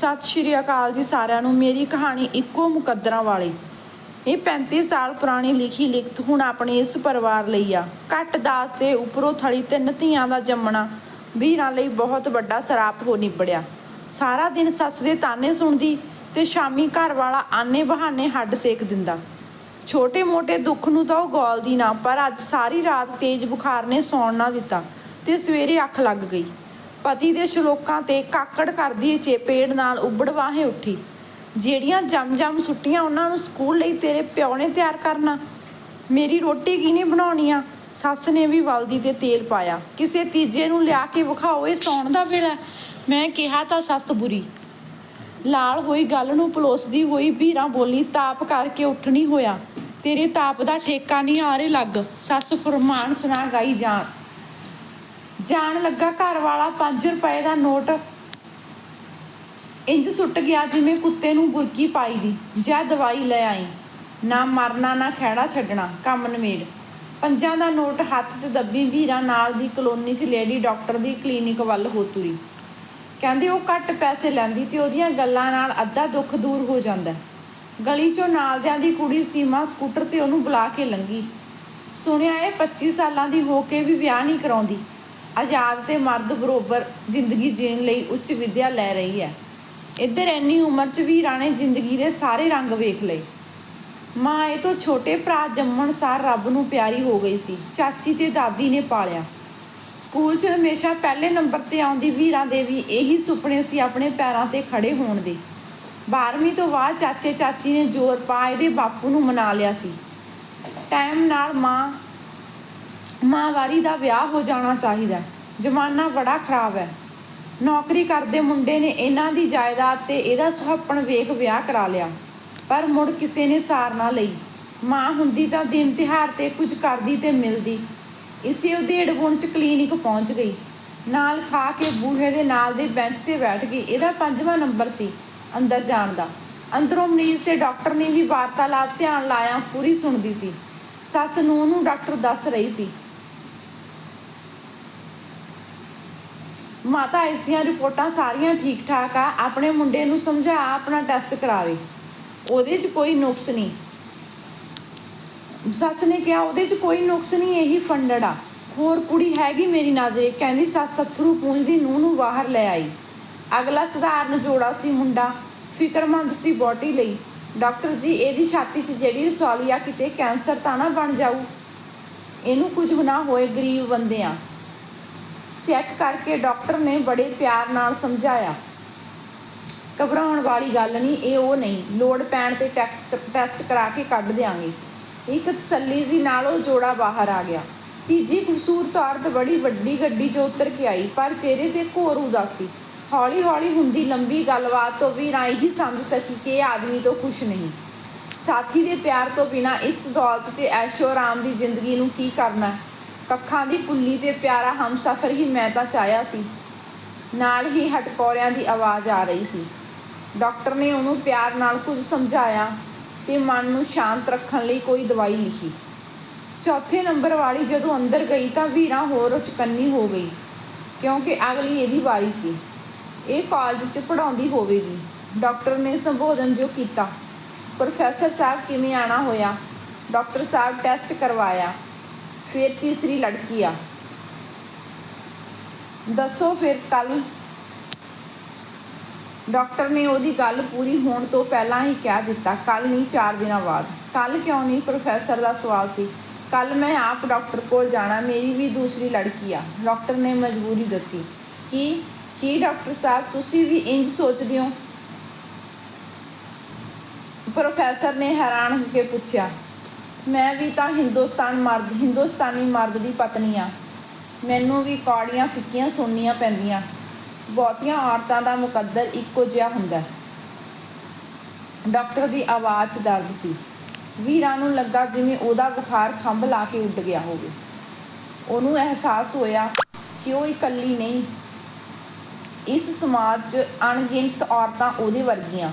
ਸਤਿ ਸ਼੍ਰੀ ਅਕਾਲ ਜੀ ਸਾਰਿਆਂ ਨੂੰ। ਮੇਰੀ ਕਹਾਣੀ ਇੱਕੋ ਮੁਕੱਦਰਾਂ ਵਾਲੀ। ਇਹ 35 ਸਾਲ ਪੁਰਾਣੀ ਲਿਖੀ ਲਿਖਤ ਹੁਣ ਆਪਣੇ ਇਸ ਪਰਿਵਾਰ ਲਈ ਆ। ਘੱਟ ਦਾਸ ਦੇ ਉੱਪਰੋਂ ਥਲੀ ਤਿੰਨ ਧੀਆਂ ਦਾ ਜੰਮਣਾ ਵੀਰਾਂ ਲਈ ਬਹੁਤ ਵੱਡਾ ਸਰਾਪ ਹੋ ਨਿਬੜਿਆ। ਸਾਰਾ ਦਿਨ ਸੱਸ ਦੇ ਤਾਨੇ ਸੁਣਦੀ ਤੇ ਸ਼ਾਮੀ ਘਰ ਵਾਲਾ ਆਨੇ ਬਹਾਨੇ ਹੱਡ ਸੇਕ ਦਿੰਦਾ। ਛੋਟੇ-ਮੋਟੇ ਦੁੱਖ ਨੂੰ ਤਾਂ ਉਹ ਗੋਲਦੀ ਨਾ, ਪਰ ਅੱਜ ਸਾਰੀ ਰਾਤ ਤੇਜ਼ ਬੁਖਾਰ ਨੇ ਸੌਣ ਨਾ ਦਿੱਤਾ ਤੇ ਸਵੇਰੇ ਅੱਖ ਲੱਗ ਗਈ। ਪਤੀ ਦੇ ਸ਼ਲੋਕਾਂ ਤੇ ਕਾਕੜ ਕਰਦੀ ਚੇਪੇੜ ਨਾਲ ਉੱਬੜ ਵਾਹੇ ਉੱਠੀ। ਜਿਹੜੀਆਂ ਜੰਮ-ਜੰਮ ਸੁੱਟੀਆਂ ਉਹਨਾਂ ਨੂੰ ਸਕੂਲ ਲਈ ਤੇਰੇ ਪਿਓ ਨੇ ਤਿਆਰ ਕਰਨਾ। ਮੇਰੀ ਰੋਟੀ ਕਿਹਨੇ ਬਣਾਉਣੀ ਆ? ਸੱਸ ਨੇ ਵੀ ਵਲਦੀ ਤੇ ਤੇਲ ਪਾਇਆ। ਕਿਸੇ ਤੀਜੇ ਨੂੰ ਲਿਆ ਕੇ ਵਿਖਾਓ, ਇਹ ਸੌਣ ਦਾ ਵੇਲਾ ਮੈਂ ਕਿਹਾ ਤਾਂ ਸੱਸ ਬੁਰੀ। ਲਾਲ ਹੋਈ ਗੱਲ ਨੂੰ ਪਲੋਸਦੀ ਹੋਈ ਵੀਰਾਂ ਬੋਲੀ, ਤਾਪ ਕਰਕੇ ਉੱਠਣੀ ਹੋਇਆ। ਤੇਰੇ ਤਾਪ ਦਾ ਠੇਕਾ ਨਹੀਂ ਆ ਰੇ ਲੱਗ। ਸੱਸ ਫਰਮਾਨ ਸੁਣਾ ਗਾਈ ਜਾਣ। ਜਾਣ ਲੱਗਾ ਘਰ ਵਾਲਾ 5 ਰੁਪਏ ਦਾ ਨੋਟ ਇੰਜ ਸੁੱਟ ਗਿਆ ਜਿਵੇਂ ਕੁੱਤੇ ਨੂੰ ਬੁਰਕੀ ਪਾਈ ਦੀ। ਜਾਂ ਦਵਾਈ ਲੈ ਆਈ। ਨਾ ਮਰਨਾ, ਨਾ ਖਹਿੜਾ ਛੱਡਣਾ, ਕੰਮ ਨਵੇੜ ਪੰਜਾਂ ਦਾ ਨੋਟ ਹੱਥ 'ਚ ਦੱਬੀ ਵੀਰਾਂ ਨਾਲ ਦੀ ਕਲੋਨੀ 'ਚ ਲੇਡੀ ਡਾਕਟਰ ਦੀ ਕਲੀਨਿਕ ਵੱਲ ਹੋ ਤੁਰੀ। ਕਹਿੰਦੇ ਉਹ ਘੱਟ ਪੈਸੇ ਲੈਂਦੀ ਤੇ ਉਹਦੀਆਂ ਗੱਲਾਂ ਨਾਲ ਅੱਧਾ ਦੁੱਖ ਦੂਰ ਹੋ ਜਾਂਦਾ। ਗਲੀ 'ਚੋਂ ਨਾਲਦਿਆਂ ਦੀ ਕੁੜੀ ਸੀਮਾ ਸਕੂਟਰ ਤੇ ਉਹਨੂੰ ਬੁਲਾ ਕੇ ਲੰਗੀ ਸੁਣਿਆ ਇਹ 25 ਸਾਲਾਂ ਦੀ ਹੋ ਕੇ ਵੀ ਵਿਆਹ ਨਹੀਂ ਕਰਾਉਂਦੀ। ਆਜ਼ਾਦ ਤੇ ਮਰਦ ਬਰੋਬਰ ਜ਼ਿੰਦਗੀ ਜੀਣ ਲਈ ਉੱਚ ਵਿੱਦਿਆ ਲੈ ਰਹੀ ਹੈ। ਇੱਧਰ ਇੰਨੀ ਉਮਰ 'ਚ ਵੀ ਰਾਣੇ ਜ਼ਿੰਦਗੀ ਦੇ ਸਾਰੇ ਰੰਗ ਵੇਖ ਲਏ। ਮਾਂ ਇਹ ਤੋਂ ਛੋਟੇ ਭਰਾ ਜੰਮਣ ਸਾਰ ਰੱਬ ਨੂੰ ਪਿਆਰੀ ਹੋ ਗਈ ਸੀ। ਚਾਚੀ ਤੇ ਦਾਦੀ ਨੇ ਪਾਲਿਆ। ਸਕੂਲ 'ਚ ਹਮੇਸ਼ਾ ਪਹਿਲੇ ਨੰਬਰ ਤੇ ਆਉਂਦੀ ਵੀਰਾਂ ਦੇ ਵੀ ਇਹੀ ਸੁਪਨੇ ਸੀ ਆਪਣੇ ਪੈਰਾਂ ਤੇ ਖੜੇ ਹੋਣ ਦੇ। 12ਵੀਂ ਤੋਂ ਬਾਅਦ ਚਾਚੇ ਚਾਚੀ ਨੇ ਜ਼ੋਰ ਪਾ ਇਹਦੇ ਬਾਪੂ ਨੂੰ ਮਨਾ ਲਿਆ ਸੀ। ਟਾਈਮ ਨਾਲ ਮਾਂ ਮਾਂਵਾਰੀ ਦਾ ਵਿਆਹ ਹੋ ਜਾਣਾ ਚਾਹੀਦਾ ਜ਼ਮਾਨਾ ਬੜਾ ਖਰਾਬ ਹੈ। ਨੌਕਰੀ ਕਰਦੇ ਮੁੰਡੇ ਨੇ ਇਹਨਾਂ ਦੀ ਜਾਇਦਾਦ ਤੇ ਇਹਦਾ ਸੁਹੱਪਣ ਵੇਖ ਵਿਆਹ ਕਰਾ ਲਿਆ। ਪਰ ਮੁੜ ਕਿਸੇ ਨੇ ਸਾਰ ਨਾ ਲਈ। ਮਾਂ ਹੁੰਦੀ ਤਾਂ ਦਿਨ ਤਿਹਾਰ ਤੇ ਕੁਝ ਕਰਦੀ ਤੇ ਮਿਲਦੀ। ਇਸੇ ਉਧੇੜ ਗੁਣ ਚ ਕਲੀਨਿਕ ਪਹੁੰਚ ਗਈ। ਨਾਲ ਖਾ ਕੇ ਬੂਹੇ ਦੇ ਨਾਲ ਦੇ ਬੈਂਚ ਤੇ ਬੈਠ ਗਈ ਇਹਦਾ ਪੰਜਵਾਂ ਨੰਬਰ ਸੀ ਅੰਦਰ ਜਾਣ ਦਾ। ਅੰਦਰੋਂ ਮਰੀਜ਼ ਤੇ ਡਾਕਟਰ ਨੇ ਵੀ ਵਾਰਤਾਲਾਪ ਧਿਆਨ ਲਾਇਆ, ਪੂਰੀ ਸੁਣਦੀ ਸੀ। ਸੱਸ ਨੂੰ ਉਹਨੂੰ ਡਾਕਟਰ ਦੱਸ ਰਹੀ ਸੀ ਮਾਤਾ, ਇਸ ਦੀਆਂ ਰਿਪੋਰਟਾਂ ਸਾਰੀਆਂ ਠੀਕ ਠਾਕ ਆ। ਆਪਣੇ ਮੁੰਡੇ ਨੂੰ ਸਮਝਾ, ਆਪਣਾ ਟੈਸਟ ਕਰਾਵੇ। ਉਹਦੇ 'ਚ ਕੋਈ ਨੁਕਸ ਨਹੀਂ। ਸੱਸ ਨੇ ਕਿਹਾ, ਉਹਦੇ 'ਚ ਕੋਈ ਨੁਕਸ ਨਹੀਂ, ਇਹੀ ਫੰਡੜ ਆ। ਹੋਰ ਕੁੜੀ ਹੈਗੀ ਮੇਰੀ ਨਾਜ਼ਰੇ। ਕਹਿੰਦੀ, ਸੱਸ ਅਥਰੂ ਪੂੰਝਦੀ, ਨੂੰਹ ਨੂੰ ਬਾਹਰ ਲੈ ਆਈ। ਅਗਲਾ ਸਧਾਰਨ ਜੋੜਾ ਸੀ ਮੁੰਡਾ। ਫਿਕਰਮੰਦ ਸੀ ਬੋਟੀ ਲਈ। ਡਾਕਟਰ ਜੀ, ਇਹਦੀ ਛਾਤੀ 'ਚ ਜਿਹੜੀ ਰਸੌਲੀ ਆ, ਕਿਤੇ ਕੈਂਸਰ ਤਾਂ ਨਾ ਬਣ ਜਾਊ। ਇਹਨੂੰ ਕੁਝ ਨਾ ਹੋਏ ਗਰੀਬ ਬੰਦੇ ਆ। ਚੈੱਕ ਕਰਕੇ ਡਾਕਟਰ ਨੇ ਬੜੇ ਪਿਆਰ ਨਾਲ ਸਮਝਾਇਆ। ਘਬਰਾਉਣ ਵਾਲੀ ਗੱਲ ਨਹੀਂ, ਇਹ ਉਹ ਨਹੀਂ। ਲੋੜ ਪੈਣ ਤੇ ਟੈਸਟ ਟੈਸਟ ਕਰਾ ਕੇ ਕੱਢ ਦਿਆਂਗੇ। ਇੱਕ ਤਸੱਲੀ ਜੀ ਨਾਲ ਉਹ ਜੋੜਾ ਬਾਹਰ ਆ ਗਿਆ। ਤੀਜੀ ਖੂਬਸੂਰਤ ਔਰਤ ਬੜੀ ਵੱਡੀ ਗੱਡੀ ਚ ਉਤਰ ਕੇ ਆਈ, ਪਰ ਚਿਹਰੇ ਤੇ ਘੋਰ ਉਦਾਸੀ। ਹੌਲੀ ਹੌਲੀ ਹੁੰਦੀ ਲੰਬੀ ਗੱਲਬਾਤ ਤੋਂ ਵੀ ਰਾਈ ਹੀ ਸਮਝ ਸਕੀ ਕਿ ਇਹ ਆਦਮੀ ਤੋਂ ਖੁਸ਼ ਨਹੀਂ। ਸਾਥੀ ਦੇ ਪਿਆਰ ਤੋਂ ਬਿਨਾ ਇਸ ਦੌਲਤ ਤੇ ਐਸ਼ੋ ਆਰਾਮ ਦੀ ਜ਼ਿੰਦਗੀ ਨੂੰ ਕੀ ਕਰਨਾ ਕੱਖਾਂ ਦੀ ਕੁੱਲੀ ਤੇ ਪਿਆਰਾ ਹਮਸਫਰ ਹੀ ਮੈਂ ਤਾਂ ਚਾਹਿਆ ਸੀ। ਨਾਲ ਹੀ ਹਟਕੋਰਿਆਂ ਦੀ ਆਵਾਜ਼ ਆ ਰਹੀ ਸੀ। ਡਾਕਟਰ ਨੇ ਉਹਨੂੰ ਪਿਆਰ ਨਾਲ ਕੁਝ ਸਮਝਾਇਆ ਤੇ ਮਨ ਨੂੰ ਸ਼ਾਂਤ ਰੱਖਣ ਲਈ ਕੋਈ ਦਵਾਈ ਲਿਖੀ। ਚੌਥੇ ਨੰਬਰ ਵਾਲੀ ਜਦੋਂ ਅੰਦਰ ਗਈ ਤਾਂ ਵੀਰਾਂ ਹੋਰ ਉਚਕੰਨੀ ਹੋ ਗਈ, ਕਿਉਂਕਿ ਅਗਲੀ ਇਹਦੀ ਵਾਰੀ ਸੀ। ਇਹ ਕਾਲਜ 'ਚ ਪੜਾਉਂਦੀ ਹੋਵੇਗੀ। ਡਾਕਟਰ ਨੇ ਸੰਬੋਧਨ ਜੋ ਕੀਤਾ, ਪ੍ਰੋਫੈਸਰ ਸਾਹਿਬ ਕਿਵੇਂ ਆਣਾ ਹੋਇਆ? ਡਾਕਟਰ ਸਾਹਿਬ ਟੈਸਟ ਕਰਵਾਇਆ। ਫਿਰ ਤੀਸਰੀ ਲੜਕੀ ਆ। ਦੱਸੋ ਫਿਰ ਕੱਲ ਡਾਕਟਰ ਨੇ ਉਹਦੀ ਗੱਲ ਪੂਰੀ ਹੋਣ ਤੋਂ ਪਹਿਲਾਂ ਹੀ ਕਹਿ ਦਿੱਤਾ। ਕੱਲ ਨਹੀਂ 4 ਦਿਨਾਂ ਬਾਅਦ। ਕੱਲ ਕਿਉਂ ਨਹੀਂ? ਪ੍ਰੋਫੈਸਰ ਦਾ ਸਵਾਲ ਸੀ। ਕੱਲ ਮੈਂ ਆਪ ਡਾਕਟਰ ਕੋਲ ਜਾਣਾ, ਮੇਰੀ ਵੀ ਦੂਸਰੀ ਲੜਕੀ ਆ। ਡਾਕਟਰ ਨੇ ਮਜਬੂਰੀ ਦੱਸੀ। ਕੀ? ਕੀ ਡਾਕਟਰ ਸਾਹਿਬ, ਤੁਸੀਂ ਵੀ ਇੰਜ ਸੋਚਦੇ ਹੋ? ਪ੍ਰੋਫੈਸਰ ਨੇ ਹੈਰਾਨ ਹੋ ਕੇ ਪੁੱਛਿਆ। ਮੈਂ ਵੀ ਤਾਂ ਹਿੰਦੁਸਤਾਨ ਮਰਦ, ਹਿੰਦੁਸਤਾਨੀ ਮਰਦ ਦੀ ਪਤਨੀ ਆ। ਮੈਨੂੰ ਵੀ ਕੌੜੀਆਂ ਫਿੱਕੀਆਂ ਸੁਣਨੀਆਂ ਪੈਂਦੀਆਂ। ਬਹੁਤੀਆਂ ਔਰਤਾਂ ਦਾ ਮੁਕੱਦਰ ਇੱਕੋ ਜਿਹਾ ਹੁੰਦਾ। ਡਾਕਟਰ ਦੀ ਆਵਾਜ਼ 'ਚ ਦਰਦ ਸੀ। ਵੀਰਾਂ ਨੂੰ ਲੱਗਾ ਜਿਵੇਂ ਉਹਦਾ ਬੁਖਾਰ ਖੰਭ ਲਾ ਕੇ ਉੱਡ ਗਿਆ ਹੋਵੇ। ਉਹਨੂੰ ਅਹਿਸਾਸ ਹੋਇਆ ਕਿ ਉਹ ਇਕੱਲੀ ਨਹੀਂ। ਇਸ ਸਮਾਜ 'ਚ ਅਣਗਿਣਤ ਔਰਤਾਂ ਉਹਦੇ ਵਰਗੀਆਂ।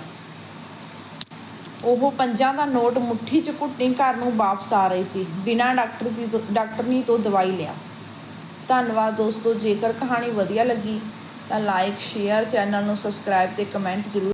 ਉਹ ਪੰਜਾਂ ਦਾ ਨੋਟ ਮੁੱਠੀ 'ਚ ਘੁੱਟੀ ਘਰ ਨੂੰ ਵਾਪਸ ਆ ਰਹੀ ਸੀ, ਬਿਨਾਂ ਡਾਕਟਰ ਦੀ ਡਾਕਟਰਨੀ ਤੋਂ ਦਵਾਈ ਲਿਆ। ਧੰਨਵਾਦ ਦੋਸਤੋ, ਜੇਕਰ ਕਹਾਣੀ ਵਧੀਆ ਲੱਗੀ ਤਾਂ ਲਾਈਕ ਸ਼ੇਅਰ ਚੈਨਲ ਨੂੰ ਸਬਸਕ੍ਰਾਈਬ ਤੇ ਕਮੈਂਟ ਜ਼ਰੂਰ